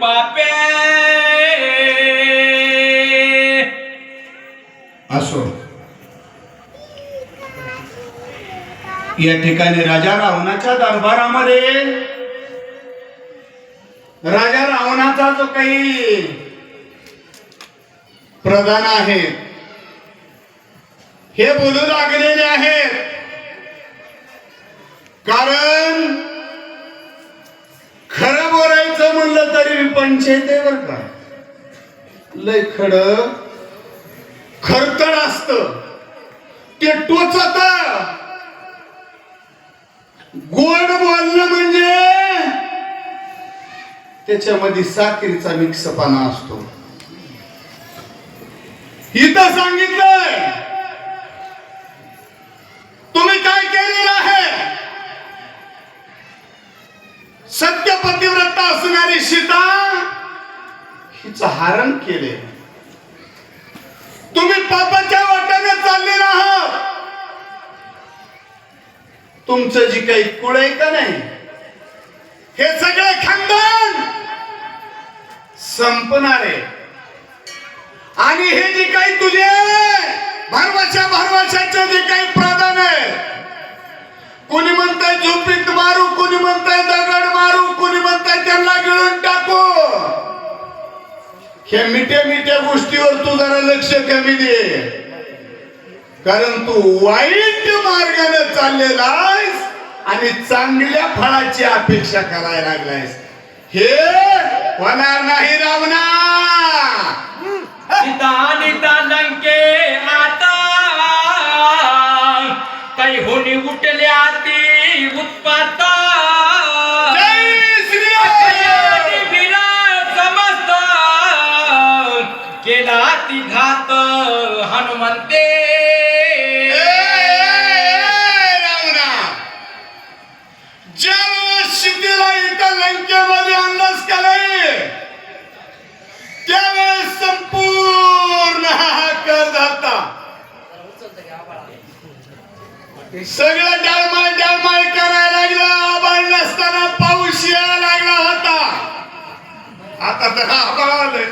पापे. असो. या ठिकाणी राजा रावणाच्या दरबारामध्ये राजा रावणाचा जो काही प्रधान आहे हे बोलू लागलेले आहेत. कारण बोलायचं पंचायत आहे बर का? लय खड. खरतड असत. ते टोचत. गोड बोलणं म्हणजे त्याच्यामध्ये साखरीचा मिक्सपणा असतो. इथं सांगितलंय तुम्ही काय केलेलं आहे सत्यपतिव्रता असणारी सीता हिचं हरण केले तुम्ही पापाच्या वाट्याने चाललेला आहात. तुमचं जी काही कुळ आहे का नाही हे सगळे खंडन संपणारे आणि हे जे काही तुझे भरवशा भरवशाचे जे काही प्राधान आहे कोणी म्हणताय झोपीत मारू कोणी म्हणताय दगड मारू त्या मिठ्या मिठ्या गोष्टीवर तू जरा लक्ष कमी दे. कारण तू वाईट मार्गाने चाललेला आहेस आणि चांगल्या फळाची अपेक्षा करायला लागलायस. हे होणार नाही रावणा आता. काही होणी उठल्या ती उत्पाता. केला घात हनुमंते. शितीला इथं लंकेमध्ये आणलंस का त्यावेळेस संपूर्ण हाहाकार झालता. सगळं डाळमाळ डाळमाळ करायला लागला आबाळ नसताना पाऊस यायला लागला होता. आता तर आबाळ आलंय.